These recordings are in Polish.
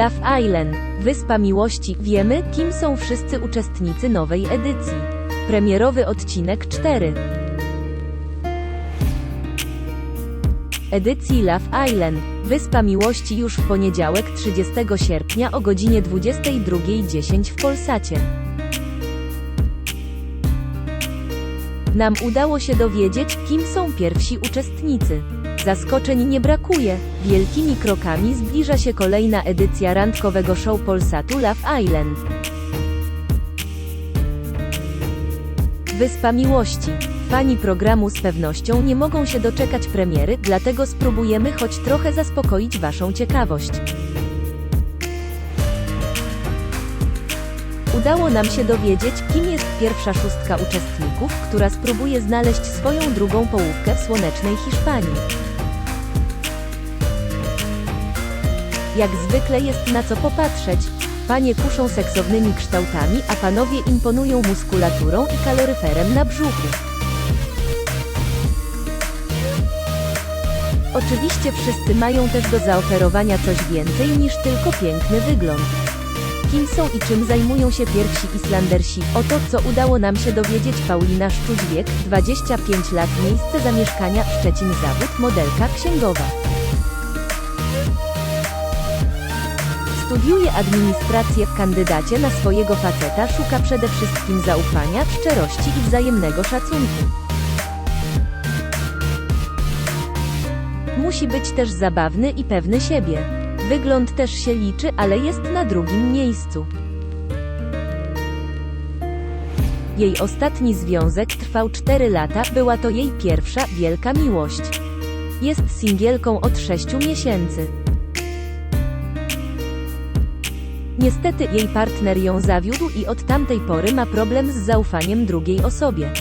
Love Island, Wyspa Miłości. Wiemy, kim są wszyscy uczestnicy nowej edycji. Premierowy odcinek 4. Edycji Love Island, Wyspa Miłości już w poniedziałek 30 sierpnia o godzinie 22.10 w Polsacie. Nam udało się dowiedzieć, kim są pierwsi uczestnicy. Zaskoczeń nie brakuje. Wielkimi krokami zbliża się kolejna edycja randkowego show Polsatu Love Island. Wyspa Miłości. Fani programu z pewnością nie mogą się doczekać premiery, dlatego spróbujemy choć trochę zaspokoić Waszą ciekawość. Udało nam się dowiedzieć, kim jest pierwsza szóstka uczestników, która spróbuje znaleźć swoją drugą połówkę w słonecznej Hiszpanii. Jak zwykle jest na co popatrzeć. Panie kuszą seksownymi kształtami, a panowie imponują muskulaturą i kaloryferem na brzuchu. Oczywiście wszyscy mają też do zaoferowania coś więcej niż tylko piękny wygląd. Kim są i czym zajmują się pierwsi Islandersi? Oto co udało nam się dowiedzieć Paulina Szczudźwiek, 25 lat, miejsce zamieszkania Szczecin zawód, modelka, księgowa. Studiuje administrację w kandydacie na swojego faceta, szuka przede wszystkim zaufania, szczerości i wzajemnego szacunku. Musi być też zabawny i pewny siebie. Wygląd też się liczy, ale jest na drugim miejscu. Jej ostatni związek trwał 4 lata, była to jej pierwsza wielka miłość. Jest singielką od 6 miesięcy. Niestety jej partner ją zawiódł i od tamtej pory ma problem z zaufaniem drugiej osobie.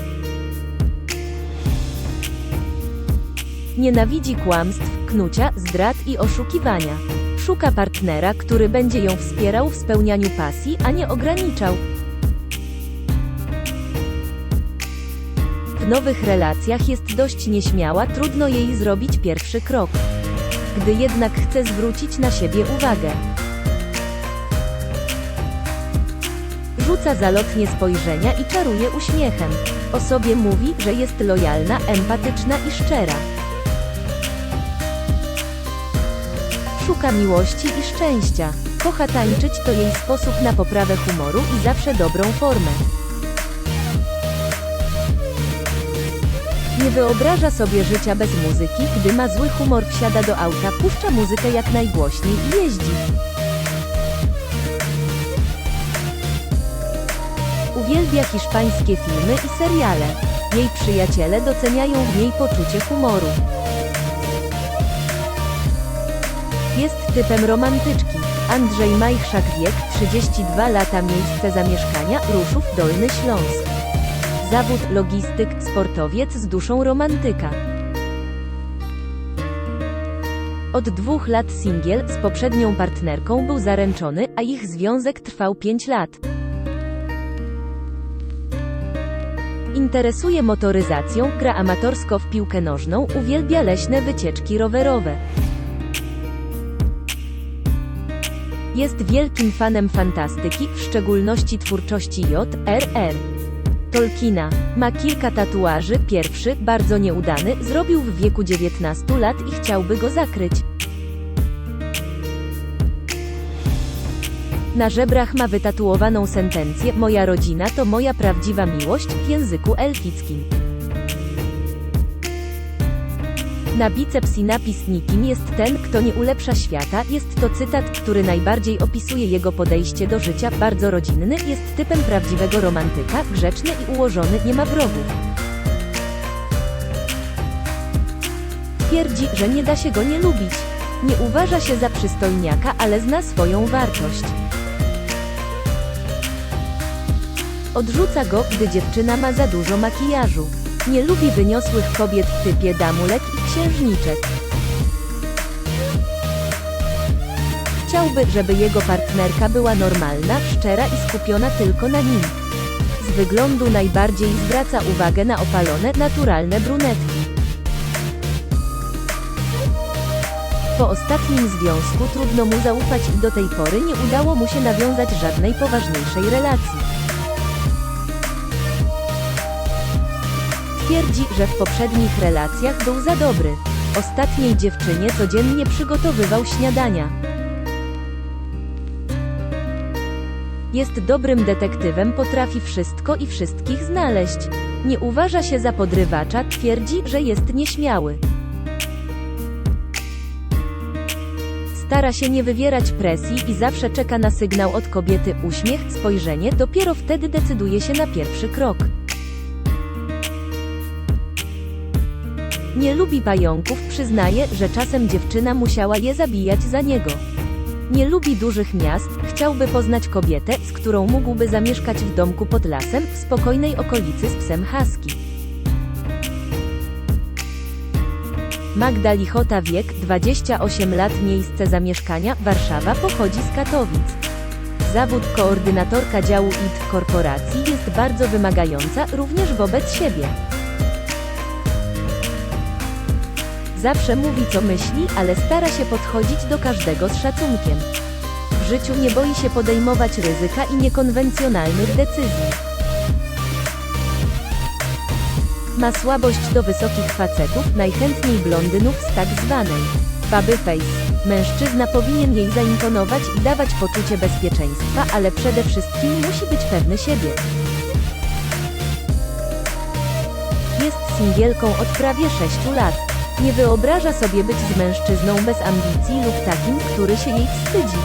Nienawidzi kłamstw, knucia, zdrad i oszukiwania. Szuka partnera, który będzie ją wspierał w spełnianiu pasji, a nie ograniczał. W nowych relacjach jest dość nieśmiała, trudno jej zrobić pierwszy krok. Gdy jednak chce zwrócić na siebie uwagę, rzuca zalotnie spojrzenia i czaruje uśmiechem. O sobie mówi, że jest lojalna, empatyczna i szczera. Szuka miłości i szczęścia. Kocha tańczyć to jej sposób na poprawę humoru i zawsze dobrą formę. Nie wyobraża sobie życia bez muzyki, gdy ma zły humor wsiada do auta, puszcza muzykę jak najgłośniej i jeździ. Uwielbia hiszpańskie filmy i seriale. Jej przyjaciele doceniają w niej poczucie humoru. Typem romantyczki. Andrzej Majchrzak wiek 32 lata miejsce zamieszkania Ruszów Dolny Śląsk. Zawód logistyk, sportowiec z duszą romantyka. Od dwóch lat singiel z poprzednią partnerką był zaręczony, a ich związek trwał 5 lat. Interesuje motoryzacją, gra amatorsko w piłkę nożną, uwielbia leśne wycieczki rowerowe. Jest wielkim fanem fantastyki, w szczególności twórczości J.R.R. Tolkiena. Ma kilka tatuaży, pierwszy, bardzo nieudany, zrobił w wieku 19 lat i chciałby go zakryć. Na żebrach ma wytatuowaną sentencję Moja rodzina to moja prawdziwa miłość w języku elfickim. Na biceps i napis nikim jest ten, kto nie ulepsza świata. Jest to cytat, który najbardziej opisuje jego podejście do życia. Bardzo rodzinny, jest typem prawdziwego romantyka, grzeczny i ułożony, nie ma wrogów. Twierdzi, że nie da się go nie lubić. Nie uważa się za przystojniaka, ale zna swoją wartość. Odrzuca go, gdy dziewczyna ma za dużo makijażu. Nie lubi wyniosłych kobiet w typie damulek księżniczek. Chciałby, żeby jego partnerka była normalna, szczera i skupiona tylko na nim. Z wyglądu najbardziej zwraca uwagę na opalone, naturalne brunetki. Po ostatnim związku trudno mu zaufać i do tej pory nie udało mu się nawiązać żadnej poważniejszej relacji. Twierdzi, że w poprzednich relacjach był za dobry. Ostatniej dziewczynie codziennie przygotowywał śniadania. Jest dobrym detektywem, potrafi wszystko i wszystkich znaleźć. Nie uważa się za podrywacza, twierdzi, że jest nieśmiały. Stara się nie wywierać presji i zawsze czeka na sygnał od kobiety uśmiech, spojrzenie, dopiero wtedy decyduje się na pierwszy krok. Nie lubi pająków, przyznaje, że czasem dziewczyna musiała je zabijać za niego. Nie lubi dużych miast, chciałby poznać kobietę, z którą mógłby zamieszkać w domku pod lasem, w spokojnej okolicy z psem husky. Magda Lichota wiek 28 lat miejsce zamieszkania Warszawa pochodzi z Katowic. Zawód koordynatorka działu IT w korporacji jest bardzo wymagająca również wobec siebie. Zawsze mówi co myśli, ale stara się podchodzić do każdego z szacunkiem. W życiu nie boi się podejmować ryzyka i niekonwencjonalnych decyzji. Ma słabość do wysokich facetów, najchętniej blondynów z tak zwanej baby face. Mężczyzna powinien jej zaimponować i dawać poczucie bezpieczeństwa, ale przede wszystkim musi być pewny siebie. Jest singielką od prawie 6 lat. Nie wyobraża sobie być z mężczyzną bez ambicji lub takim, który się jej wstydzi.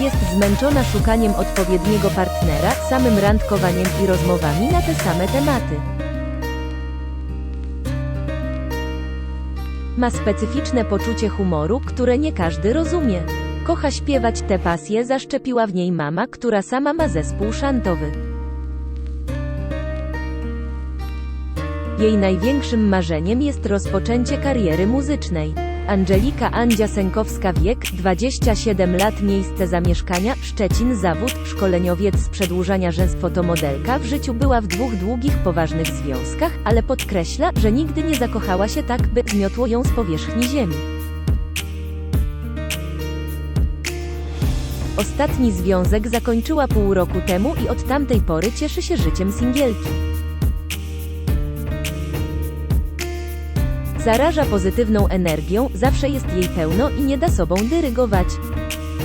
Jest zmęczona szukaniem odpowiedniego partnera, samym randkowaniem i rozmowami na te same tematy. Ma specyficzne poczucie humoru, które nie każdy rozumie. Kocha śpiewać te pasje zaszczepiła w niej mama, która sama ma zespół szantowy. Jej największym marzeniem jest rozpoczęcie kariery muzycznej. Angelika Andzia Sękowska wiek 27 lat miejsce zamieszkania Szczecin zawód szkoleniowiec z przedłużania rzęs fotomodelka w życiu była w dwóch długich poważnych związkach, ale podkreśla, że nigdy nie zakochała się tak, by zmiotło ją z powierzchni ziemi. Ostatni związek zakończyła pół roku temu i od tamtej pory cieszy się życiem singielki. Zaraża pozytywną energią, zawsze jest jej pełno i nie da sobą dyrygować.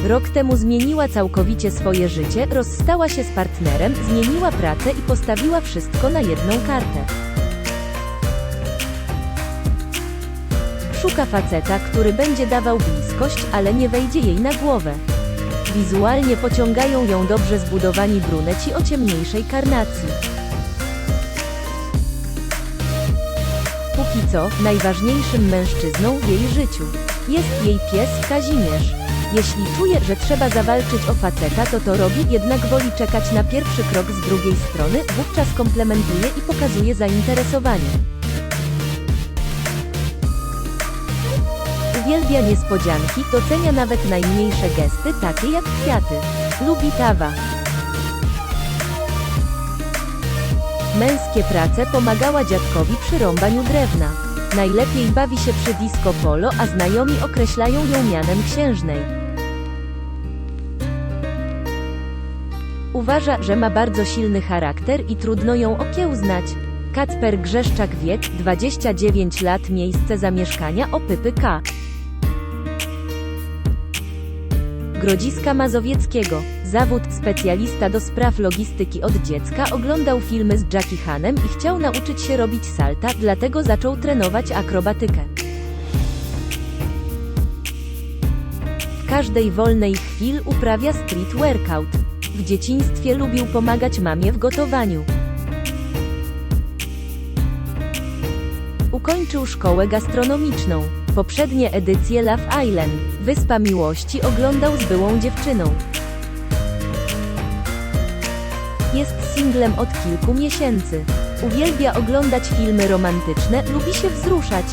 Rok temu zmieniła całkowicie swoje życie, rozstała się z partnerem, zmieniła pracę i postawiła wszystko na jedną kartę. Szuka faceta, który będzie dawał bliskość, ale nie wejdzie jej na głowę. Wizualnie pociągają ją dobrze zbudowani bruneci o ciemniejszej karnacji. Póki co, najważniejszym mężczyzną w jej życiu jest jej pies Kazimierz. Jeśli czuje, że trzeba zawalczyć o faceta, to to robi, jednak woli czekać na pierwszy krok z drugiej strony, wówczas komplementuje i pokazuje zainteresowanie. Uwielbia niespodzianki, docenia nawet najmniejsze gesty, takie jak kwiaty. Lubi tawa. Męskie prace pomagała dziadkowi przy rąbaniu drewna. Najlepiej bawi się przy disco polo, a znajomi określają ją mianem księżnej. Uważa, że ma bardzo silny charakter i trudno ją okiełznać. Kacper Grzeszczak wiek 29 lat miejsce zamieszkania Opypy K. Grodziska Mazowieckiego. Zawód specjalista do spraw logistyki od dziecka oglądał filmy z Jackie Hanem i chciał nauczyć się robić salta, dlatego zaczął trenować akrobatykę. W każdej wolnej chwili uprawia street workout. W dzieciństwie lubił pomagać mamie w gotowaniu. Ukończył szkołę gastronomiczną. Poprzednie edycje Love Island, Wyspa Miłości oglądał z byłą dziewczyną. Singlem od kilku miesięcy. Uwielbia oglądać filmy romantyczne, lubi się wzruszać.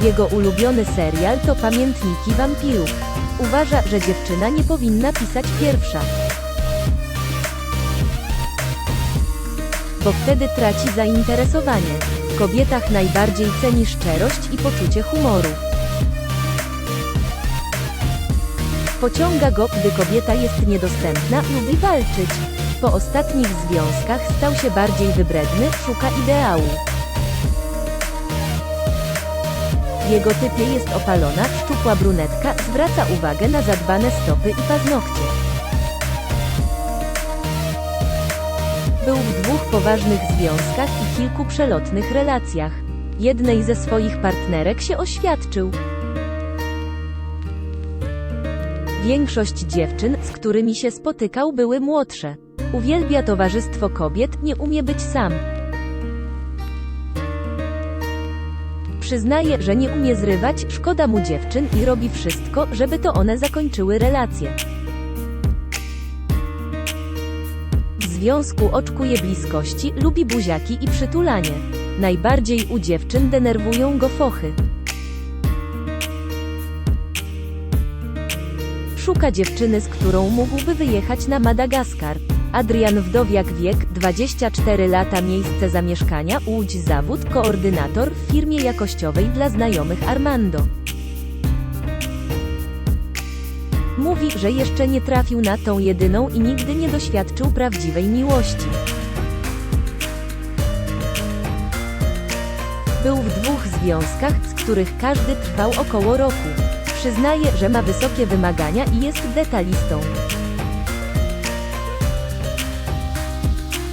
Jego ulubiony serial to Pamiętniki wampirów. Uważa, że dziewczyna nie powinna pisać pierwsza. bo wtedy traci zainteresowanie. W kobietach najbardziej ceni szczerość i poczucie humoru. Pociąga go, gdy kobieta jest niedostępna, lubi walczyć. Po ostatnich związkach stał się bardziej wybredny, szuka ideału. Jego typie jest opalona, szczupła brunetka, zwraca uwagę na zadbane stopy i paznokcie. Był w dwóch poważnych związkach i kilku przelotnych relacjach. Jednej ze swoich partnerek się oświadczył. Większość dziewczyn, z którymi się spotykał, były młodsze. Uwielbia towarzystwo kobiet, nie umie być sam. Przyznaje, że nie umie zrywać, szkoda mu dziewczyn i robi wszystko, żeby to one zakończyły relacje. W związku oczkuje bliskości, lubi buziaki i przytulanie. Najbardziej u dziewczyn denerwują go fochy. Szuka dziewczyny, z którą mógłby wyjechać na Madagaskar. Adrian Wdowiak wiek, 24 lata miejsce zamieszkania, Łódź zawód, koordynator w firmie jakościowej dla znajomych Armando. Mówi, że jeszcze nie trafił na tą jedyną i nigdy nie doświadczył prawdziwej miłości. Był w dwóch związkach, z których każdy trwał około roku. Przyznaje, że ma wysokie wymagania i jest detalistą.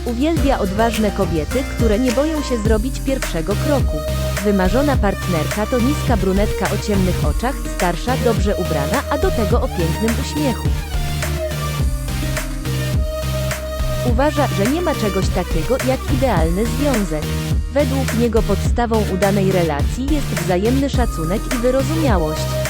Uwielbia odważne kobiety, które nie boją się zrobić pierwszego kroku. Wymarzona partnerka to niska brunetka o ciemnych oczach, starsza, dobrze ubrana, a do tego o pięknym uśmiechu. Uważa, że nie ma czegoś takiego jak idealny związek. Według niego podstawą udanej relacji jest wzajemny szacunek i wyrozumiałość.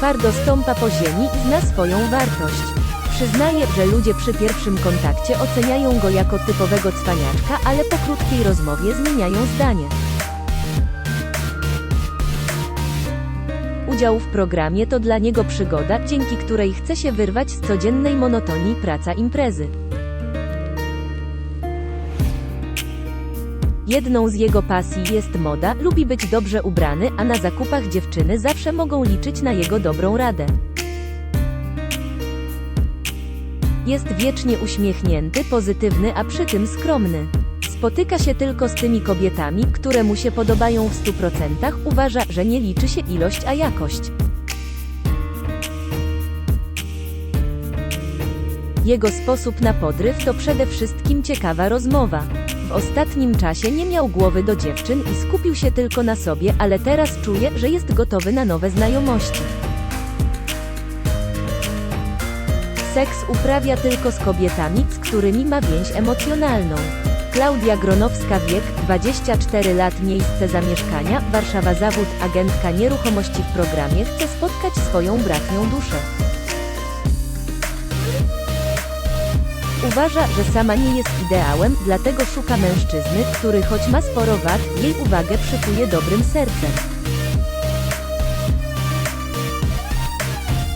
Twardo stąpa po ziemi i zna swoją wartość. Przyznaje, że ludzie przy pierwszym kontakcie oceniają go jako typowego cwaniaczka, ale po krótkiej rozmowie zmieniają zdanie. Udział w programie to dla niego przygoda, dzięki której chce się wyrwać z codziennej monotonii praca imprezy. Jedną z jego pasji jest moda, lubi być dobrze ubrany, a na zakupach dziewczyny zawsze mogą liczyć na jego dobrą radę. Jest wiecznie uśmiechnięty, pozytywny, a przy tym skromny. Spotyka się tylko z tymi kobietami, które mu się podobają w 100%, uważa, że nie liczy się ilość, a jakość. Jego sposób na podryw to przede wszystkim ciekawa rozmowa. W ostatnim czasie nie miał głowy do dziewczyn i skupił się tylko na sobie, ale teraz czuje, że jest gotowy na nowe znajomości. Seks uprawia tylko z kobietami, z którymi ma więź emocjonalną. Klaudia Gronowska wiek, 24 lat miejsce zamieszkania, Warszawa zawód, agentka nieruchomości w programie chce spotkać swoją bratnią duszę. Uważa, że sama nie jest ideałem, dlatego szuka mężczyzny, który choć ma sporo wad, jej uwagę przykuje dobrym sercem.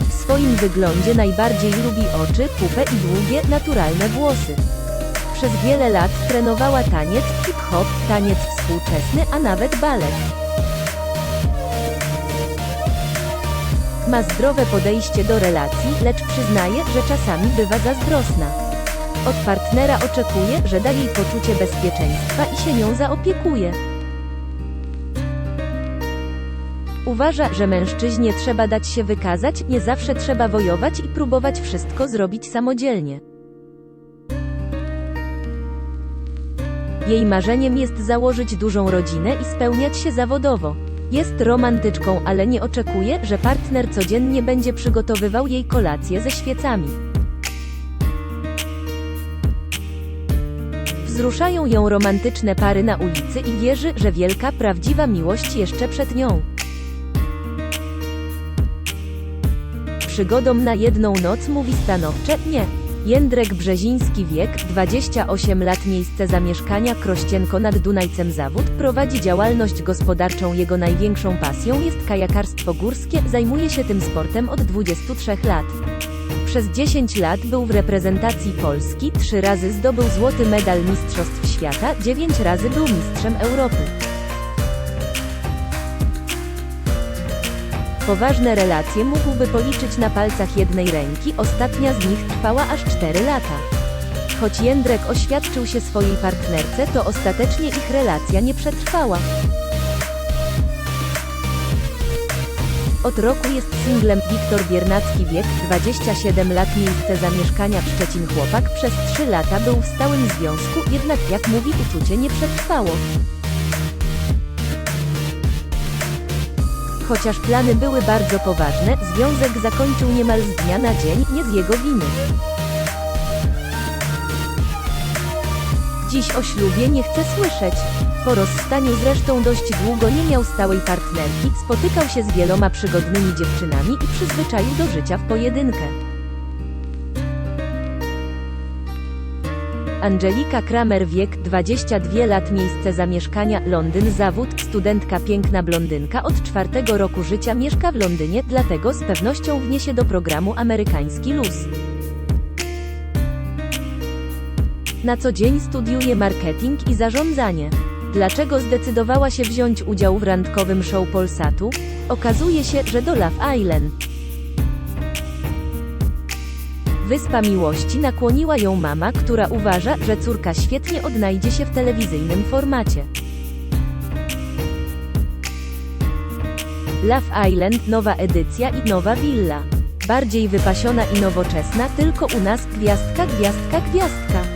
W swoim wyglądzie najbardziej lubi oczy, pupę i długie, naturalne włosy. Przez wiele lat trenowała taniec, hip-hop, taniec współczesny, a nawet balet. Ma zdrowe podejście do relacji, lecz przyznaje, że czasami bywa zazdrosna. Od partnera oczekuje, że da jej poczucie bezpieczeństwa i się nią zaopiekuje. Uważa, że mężczyźnie trzeba dać się wykazać, nie zawsze trzeba wojować i próbować wszystko zrobić samodzielnie. Jej marzeniem jest założyć dużą rodzinę i spełniać się zawodowo. Jest romantyczką, ale nie oczekuje, że partner codziennie będzie przygotowywał jej kolację ze świecami. Wzruszają ją romantyczne pary na ulicy i wierzy, że wielka, prawdziwa miłość jeszcze przed nią. Przygodom na jedną noc mówi stanowcze nie. Jędrek Brzeziński wiek, 28 lat. Miejsce zamieszkania Krościenko nad Dunajcem. Zawód, prowadzi działalność gospodarczą. Jego największą pasją jest kajakarstwo górskie, zajmuje się tym sportem od 23 lat. Przez 10 lat był w reprezentacji Polski, 3 razy zdobył złoty medal Mistrzostw Świata, 9 razy był mistrzem Europy. Poważne relacje mógłby policzyć na palcach jednej ręki, ostatnia z nich trwała aż 4 lata. Choć Jędrek oświadczył się swojej partnerce, to ostatecznie ich relacja nie przetrwała. Od roku jest singlem Wiktor Biernacki wiek, 27 lat miejsce zamieszkania Szczecin chłopak, przez 3 lata był w stałym związku, jednak jak mówi uczucie nie przetrwało. Chociaż plany były bardzo poważne, związek zakończył niemal z dnia na dzień, nie z jego winy. Dziś o ślubie nie chce słyszeć. Po rozstaniu zresztą dość długo nie miał stałej partnerki, spotykał się z wieloma przygodnymi dziewczynami i przyzwyczaił do życia w pojedynkę. Angelika Kramer wiek 22 lat miejsce zamieszkania Londyn zawód studentka piękna blondynka od czwartego roku życia mieszka w Londynie dlatego z pewnością wniesie do programu amerykański luz. Na co dzień studiuje marketing i zarządzanie. Dlaczego zdecydowała się wziąć udział w randkowym show Polsatu? Okazuje się, że do Love Island. Wyspa Miłości nakłoniła ją mama, która uważa, że córka świetnie odnajdzie się w telewizyjnym formacie. Love Island nowa edycja i nowa willa. Bardziej wypasiona i nowoczesna, tylko u nas gwiazdka, gwiazdka, gwiazdka.